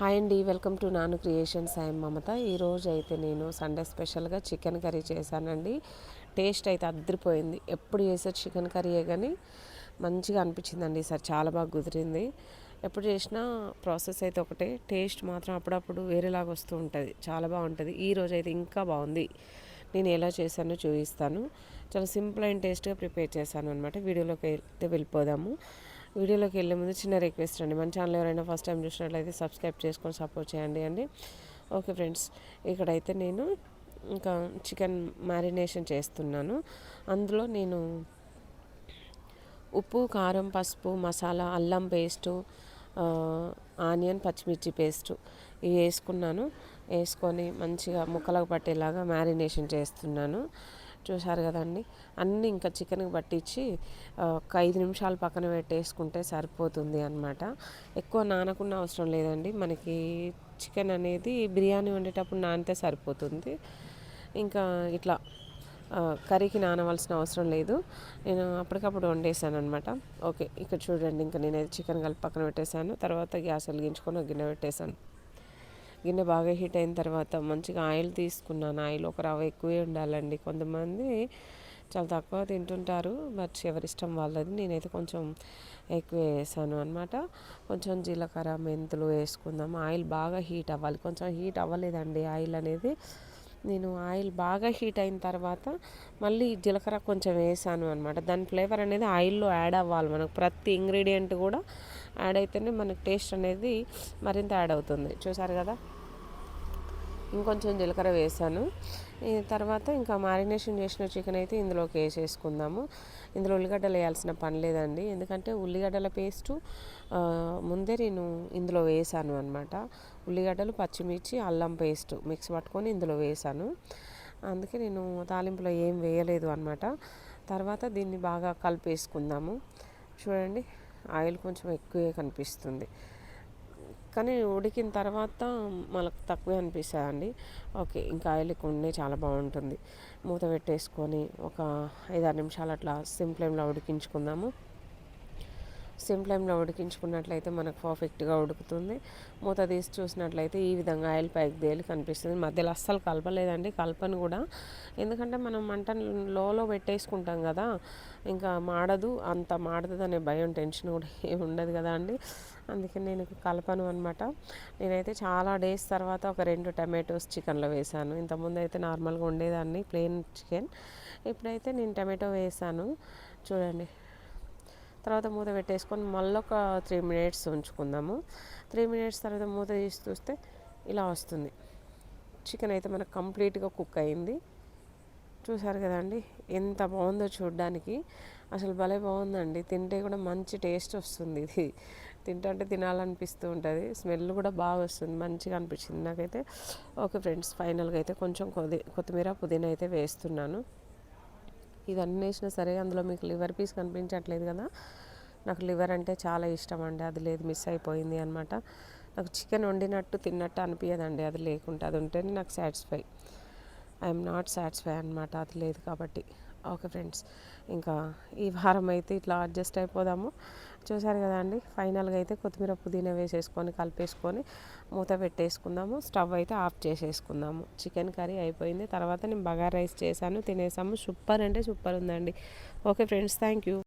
Hi అండి welcome to Nanu creations. I'm Mamata. ఈరోజు అయితే నేను సండే స్పెషల్గా చికెన్ కర్రీ చేశానండి. టేస్ట్ అయితే అద్దరిపోయింది ఎప్పుడు చేసే చికెన్ కర్రీయే కానీ మంచిగా అనిపించిందండి. ఈసారి చాలా బాగా కుదిరింది. ఎప్పుడు చేసినా ప్రాసెస్ అయితే ఒకటే. టేస్ట్ మాత్రం అప్పుడప్పుడు వేరేలాగా వస్తూ ఉంటుంది. చాలా బాగుంటుంది. ఈ రోజు అయితే ఇంకా బాగుంది. నేను ఎలా చేశానో చూపిస్తాను. చాలా సింపుల్ అండ్ టేస్ట్గా ప్రిపేర్ చేశాను అనమాట వీడియోలోకి అయితే వెళ్ళిపోదాము. వీడియోలోకి వెళ్ళే ముందు చిన్న రిక్వెస్ట్ అండి. మన ఛానల్ ఎవరైనా ఫస్ట్ టైం చూసినట్లయితే సబ్స్క్రైబ్ చేసుకొని సపోర్ట్ చేయండి అండి. ఓకే ఫ్రెండ్స్ ఇక్కడైతే నేను ఇంకా చికెన్ మ్యారినేషన్ చేస్తున్నాను. అందులో నేను ఉప్పు కారం పసుపు మసాలా అల్లం పేస్టు ఆనియన్ పచ్చిమిర్చి పేస్టు ఇవి వేసుకున్నాను. వేసుకొని మంచిగా ముక్కలకు పట్టేలాగా మ్యారినేషన్ చేస్తున్నాను. చూశారు కదండి. అన్నీ ఇంకా చికెన్కి పట్టించి ఒక ఐదు నిమిషాలు పక్కన పెట్టేసుకుంటే సరిపోతుంది అనమాట ఎక్కువ నానకుండా అవసరం లేదండి. మనకి చికెన్ అనేది బిర్యానీ వండేటప్పుడు నానితే సరిపోతుంది. ఇంకా ఇట్లా కర్రీకి నానవలసిన అవసరం లేదు. నేను అప్పటికప్పుడు వండేసాను అనమాట ఓకే ఇక్కడ చూడండి ఇంకా నేనైతే చికెన్ కలిపి పక్కన పెట్టేశాను. తర్వాత గ్యాస్ వెలిగించుకొని గిన్నె పెట్టేశాను. గిన్నె బాగా హీట్ అయిన తర్వాత మంచిగా ఆయిల్ తీసుకున్నాను. ఆయిల్ ఒక రవ్వ ఎక్కువే ఉండాలండి. కొంతమంది చాలా తక్కువ తింటుంటారు బట్ ఎవరిష్టం వాళ్ళది. నేనైతే కొంచెం ఎక్కువ వేసాను అనమాట కొంచెం జీలకర్ర మెంతులు వేసుకుందాం. ఆయిల్ బాగా హీట్ అవ్వాలి. కొంచెం హీట్ అవ్వలేదండి. ఆయిల్ అనేది నేను ఆయిల్ బాగా హీట్ అయిన తర్వాత మళ్ళీ జీలకర్ర కొంచెం వేసాను అనమాట దాని ఫ్లేవర్ అనేది ఆయిల్లో యాడ్ అవ్వాలి మనకు. ప్రతి ఇంగ్రీడియంట్ కూడా యాడ్ అయితేనే మనకు టేస్ట్ అనేది మరింత యాడ్ అవుతుంది. చూసారు కదా? ఇంకొంచెం జీలకర్ర వేసాను. తర్వాత ఇంకా మ్యారినేషన్ చేసిన చికెన్ అయితే ఇందులోకి వేసేసుకుందాము. ఇందులో ఉల్లిగడ్డలు వేయాల్సిన పని లేదండి. ఎందుకంటే ఉల్లిగడ్డల పేస్టు ముందే నేను ఇందులో వేసాను అనమాట ఉల్లిగడ్డలు పచ్చిమిర్చి అల్లం పేస్ట్ మిక్స్ పట్టుకొని ఇందులో వేసాను. అందుకే నేను తాలింపులో ఏం వేయలేదు అనమాట తర్వాత దీన్ని బాగా కలిపేసుకుందాము. చూడండి ఆయిల్ కొంచెం ఎక్కువే కనిపిస్తుంది. కానీ ఉడికిన తర్వాత మనకు తక్కువే అనిపిస్తుందండి. ఓకే ఇంకా ఆయిల్ ఎక్కువ ఉండే చాలా బాగుంటుంది. మూత పెట్టేసుకొని ఒక ఐదారు నిమిషాలు అట్లా సిమ్ ఫ్లేమ్లో ఉడికించుకుందాము. సిమ్ ఫ్లేమ్లో ఉడికించుకున్నట్లయితే మనకు పర్ఫెక్ట్గా ఉడుకుతుంది. మూత తీసి చూసినట్లయితే ఈ విధంగా ఆయిల్ పైకి తేలి కనిపిస్తుంది. మధ్యలో అస్సలు కలపలేదండి కలపను కూడా. ఎందుకంటే మనం మంటను లోలో పెట్టేసుకుంటాం కదా ఇంకా మాడదు. అంత మాడదు అనే భయం టెన్షన్ కూడా ఏమి ఉండదు కదా అండి. అందుకే నేను కలపను అనమాట నేనైతే చాలా డేస్ తర్వాత ఒక రెండు టమాటోస్ చికెన్లో వేసాను. ఇంతకుముందు అయితే నార్మల్గా ఉండేదాన్ని ప్లెయిన్ చికెన్. ఇప్పుడైతే నేను టమాటో వేసాను. చూడండి. తర్వాత మూత పెట్టేసుకొని మళ్ళీ ఒక త్రీ మినిట్స్ ఉంచుకుందాము. త్రీ మినిట్స్ తర్వాత మూత తీసి చూస్తే ఇలా వస్తుంది. చికెన్ అయితే మనకు కంప్లీట్గా కుక్ అయింది. చూసారు కదండి ఎంత బాగుందో చూడడానికి. అసలు భలే బాగుందండి. తింటే కూడా మంచి టేస్ట్ వస్తుంది ఇది. తింటుంటే తినాలనిపిస్తూ ఉంటుంది. స్మెల్ కూడా బాగా వస్తుంది. మంచిగా అనిపించింది నాకైతే. ఓకే ఫ్రెండ్స్ ఫైనల్గా అయితే కొంచెం కొద్ది కొత్తిమీర పుదీనా అయితే వేస్తున్నాను. ఇవన్నీ వేసినా సరే అందులో మీకు లివర్ పీస్ కనిపించట్లేదు కదా. నాకు లివర్ అంటే చాలా ఇష్టం అండి. అది లేదు మిస్ అయిపోయింది అనమాట నాకు చికెన్ వండినట్టు తిన్నట్టు అనిపించదండి అది లేకుంటే అది ఉంటేనే నాకు సాటిస్ఫై. ఐఎమ్ నాట్ సాటిస్ఫై అనమాట అది లేదు కాబట్టి. ఓకే ఫ్రెండ్స్ ఇంకా ఈ వారం అయితే ఇట్లా అడ్జస్ట్ అయిపోదాము. చూసారు కదా అండి? ఫైనల్గా అయితే కొత్తిమీర పుదీనా వేసేసుకొని కలిపేసుకొని మూత పెట్టేసుకుందాము. స్టవ్ అయితే ఆఫ్ చేసేసుకుందాము. చికెన్ కర్రీ అయిపోయింది. తర్వాత నేను బగారా రైస్ చేశాను తినేసాము. సూపర్ అంటే సూపర్ ఉందండి. Okay friends thank you